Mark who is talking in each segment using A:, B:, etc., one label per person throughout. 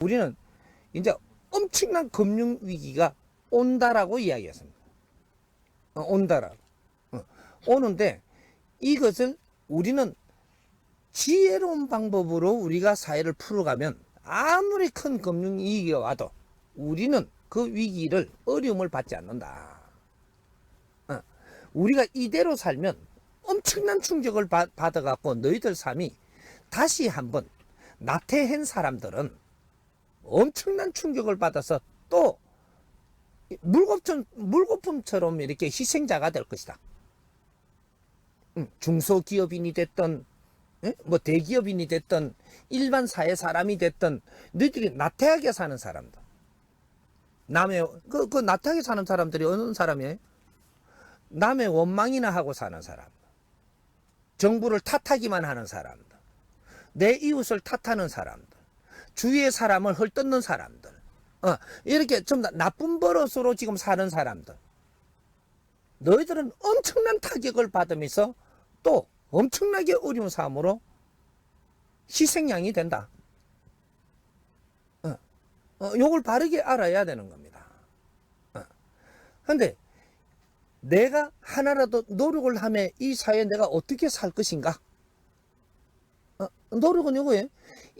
A: 우리는 이제 엄청난 금융 위기가 온다라고 이야기했습니다. 어, 온다라고. 어, 오는데 이것을 우리는 지혜로운 방법으로 우리가 사회를 풀어가면 아무리 큰 금융 위기가 와도 우리는 그 위기를 어려움을 받지 않는다. 어, 우리가 이대로 살면 엄청난 충격을 받, 받아갖고 너희들 삶이 다시 한번 나태한 사람들은 엄청난 충격을 받아서 또 물거품, 물거품처럼 이렇게 희생자가 될 것이다. 음, 중소기업인이 됐던 예? 뭐 대기업인이 됐던 일반 사회 사람이 됐던 너희들이 나태하게 사는 사람들 남의 그, 그 나태하게 사는 사람들이 어느 사람이에요? 남의 원망이나 하고 사는 사람 정부를 탓하기만 하는 사람들 내 이웃을 탓하는 사람들 주위의 사람을 헐뜯는 사람들 어, 이렇게 좀 나- 나쁜 버릇으로 지금 사는 사람들 너희들은 엄청난 타격을 받으면서 또 엄청나게 어려운 삶으로 희생양이 된다. 어, 어, 요걸 바르게 알아야 되는 겁니다. 어. 근데 내가 하나라도 노력을 하면 이 사회에 내가 어떻게 살 것인가? 어, 노력은 요거예요.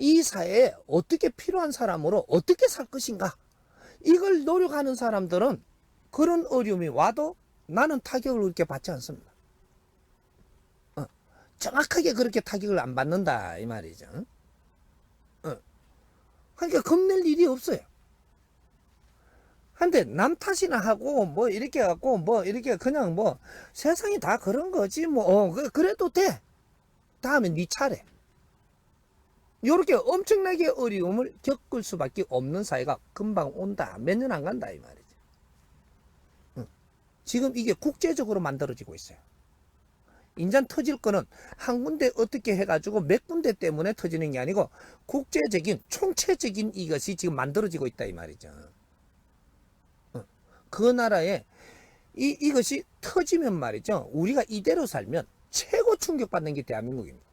A: 이 사회에 어떻게 필요한 사람으로 어떻게 살 것인가? 이걸 노력하는 사람들은 그런 어려움이 와도 나는 타격을 그렇게 받지 않습니다. 어, 정확하게 그렇게 타격을 안 받는다 이 말이죠. 어. 그러니까 겁낼 일이 없어요. 근데 남 탓이나 하고 뭐 이렇게 갖고 뭐 이렇게 그냥 뭐 세상이 다 그런 거지 뭐 어, 그- 그래도 돼. 다음에 네 차례. 요렇게 엄청나게 어려움을 겪을 수밖에 없는 사회가 금방 온다. 몇 년 안 간다 이 말이지. 응. 지금 이게 국제적으로 만들어지고 있어요. 인간 터질 거는 한 군데 어떻게 해가지고 몇 군데 때문에 터지는 게 아니고 국제적인 총체적인 이것이 지금 만들어지고 있다 이 말이죠. 응. 그 나라에 이, 이것이 터지면 말이죠. 우리가 이대로 살면 최고 충격받는 게 대한민국입니다.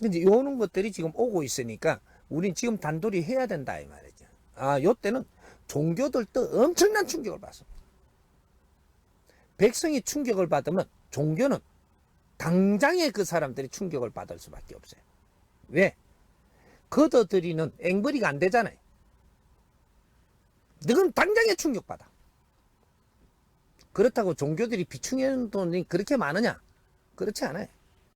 A: 근데 요런 것들이 지금 오고 있으니까 우린 지금 단돌이 해야 된다 이 말이죠. 아, 요 때는 종교들도 엄청난 충격을 받습니다. 백성이 충격을 받으면 종교는 당장에 그 사람들이 충격을 받을 수밖에 없어요. 왜? 걷어들이는 앵벌이가 안 되잖아요. 너는 당장에 충격받아. 그렇다고 종교들이 비충하는 돈이 그렇게 많으냐? 그렇지 않아요.